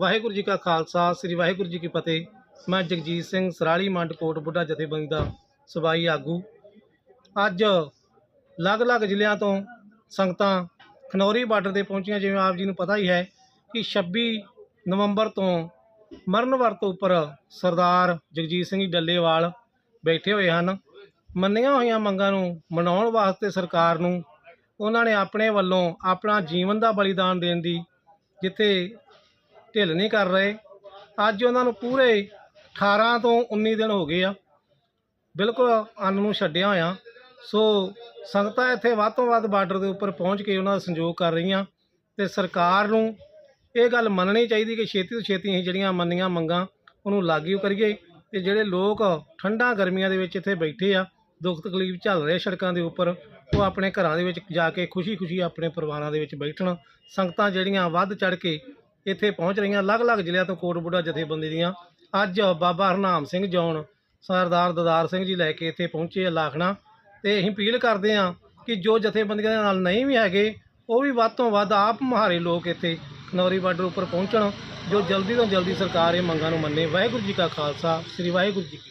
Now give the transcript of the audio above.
ਵਾਹਿਗੁਰੂ ਜੀ ਕਾ ਖਾਲਸਾ, ਸ੍ਰੀ ਵਾਹਿਗੁਰੂ ਜੀ ਕੀ ਫਤਿਹ। ਮੈਂ ਜਗਜੀਤ ਸਿੰਘ ਸਰਾਲੀ ਮੰਡ ਕੋਟ ਬੁੱਢਾ ਜਥੇਬੰਦੀ ਦਾ ਸਬਾਈ ਆਗੂ। ਅੱਜ ਅਲੱਗ-ਅਲੱਗ ਜ਼ਿਲ੍ਹਿਆਂ ਤੋਂ ਸੰਗਤਾਂ ਖਨੌਰੀ ਬਾਰਡਰ ਤੇ ਪਹੁੰਚੀਆਂ, ਜਿਵੇਂ ਆਪ ਜੀ ਨੂੰ ਪਤਾ ਹੀ ਹੈ ਕਿ 26 ਨਵੰਬਰ ਤੋਂ ਮਰਨ ਵਰਤ ਉੱਪਰ ਸਰਦਾਰ ਜਗਜੀਤ ਸਿੰਘ ਡੱਲੇਵਾਲ ਬੈਠੇ ਹੋਏ ਹਨ। ਮੰਨੀਆਂ ਹੋਈਆਂ ਮੰਗਾਂ ਨੂੰ ਮਨਾਉਣ ਵਾਸਤੇ ਸਰਕਾਰ ਨੂੰ ਉਹਨਾਂ ਨੇ ਆਪਣੇ ਵੱਲੋਂ ਆਪਣਾ ਜੀਵਨ ਦਾ ਬਲੀਦਾਨ ਦੇਣ ਦੀ, ਜਿੱਥੇ ਢਿੱਲ ਨਹੀਂ ਕਰ ਰਹੇ। ਅੱਜ ਉਹਨਾਂ ਨੂੰ ਪੂਰੇ 18 ਤੋਂ 19 ਦਿਨ ਹੋ ਗਏ ਆ। ਬਿਲਕੁਲ ਅੰਨ ਨੂੰ ਛੱਡਿਆ ਹੋਇਆ। ਸੋ ਸੰਗਤਾਂ ਇੱਥੇ ਵੱਧ ਤੋਂ ਵੱਧ ਬਾਰਡਰ ਦੇ ਉੱਪਰ ਪਹੁੰਚ ਕੇ ਉਹਨਾਂ ਦਾ ਸੰਯੋਗ ਕਰ ਰਹੀਆਂ। ਤੇ ਸਰਕਾਰ ਨੂੰ ਇਹ ਗੱਲ ਮੰਨਣੀ ਚਾਹੀਦੀ ਕਿ ਛੇਤੀ ਤੋਂ ਛੇਤੀ ਅਸੀਂ ਜਿਹੜੀਆਂ ਮੰਨੀਆਂ ਮੰਗਾਂ ਉਹਨੂੰ ਲਾਗੂ ਕਰੀਏ ਤੇ ਜਿਹੜੇ ਲੋਕ ਠੰਡਾਂ ਗਰਮੀਆਂ ਦੇ ਵਿੱਚ ਇੱਥੇ ਬੈਠੇ ਆ, ਦੁੱਖ ਤਕਲੀਫ ਝੱਲ ਰਹੇ ਸੜਕਾਂ ਦੇ ਉੱਪਰ, ਉਹ ਆਪਣੇ ਘਰਾਂ ਦੇ ਵਿੱਚ ਜਾ ਕੇ ਖੁਸ਼ੀ-ਖੁਸ਼ੀ ਆਪਣੇ ਪਰਿਵਾਰਾਂ ਦੇ ਵਿੱਚ ਬੈਠਣ। ਸੰਗਤਾਂ ਜਿਹੜੀਆਂ ਵੱਧ ਚੜ ਕੇ ਇੱਥੇ ਪਹੁੰਚ ਰਹੀਆਂ ਅਲੱਗ-ਅਲੱਗ ਜ਼ਿਲ੍ਹਿਆਂ ਤੋਂ ਕੋਟ ਬੁੱਢਾ ਜਥੇਬੰਦੀ ਦੀਆਂ। ਅੱਜ ਬਾਬਾ ਹਰਨਾਮ ਸਿੰਘ ਜੌਨ ਸਰਦਾਰ ਦਦਾਰ ਸਿੰਘ ਜੀ ਲੈ ਕੇ ਇੱਥੇ ਪਹੁੰਚੇ ਆ ਲਾਖਣਾ। ਤੇ ਅਸੀਂ ਅਪੀਲ ਕਰਦੇ ਹਾਂ ਕਿ ਜੋ ਜਥੇਬੰਦੀਆਂ ਦੇ ਨਾਲ ਨਹੀਂ ਵੀ ਹੈਗੇ, ਉਹ ਵੀ ਵੱਧ ਤੋਂ ਵੱਧ ਆਪ ਮੁਹਾਰੇ ਲੋਕ ਇੱਥੇ ਖਨੌਰੀ ਬਾਰਡਰ ਉੱਪਰ ਪਹੁੰਚਣ, ਜੋ ਜਲਦੀ ਤੋਂ ਜਲਦੀ ਸਰਕਾਰ ਇਹ ਮੰਗਾਂ ਨੂੰ ਮੰਨੇ। ਵਾਹਿਗੁਰੂ ਜੀ ਕਾ ਖਾਲਸਾ, ਸ੍ਰੀ ਵਾਹਿਗੁਰੂ ਜੀ ਕੀ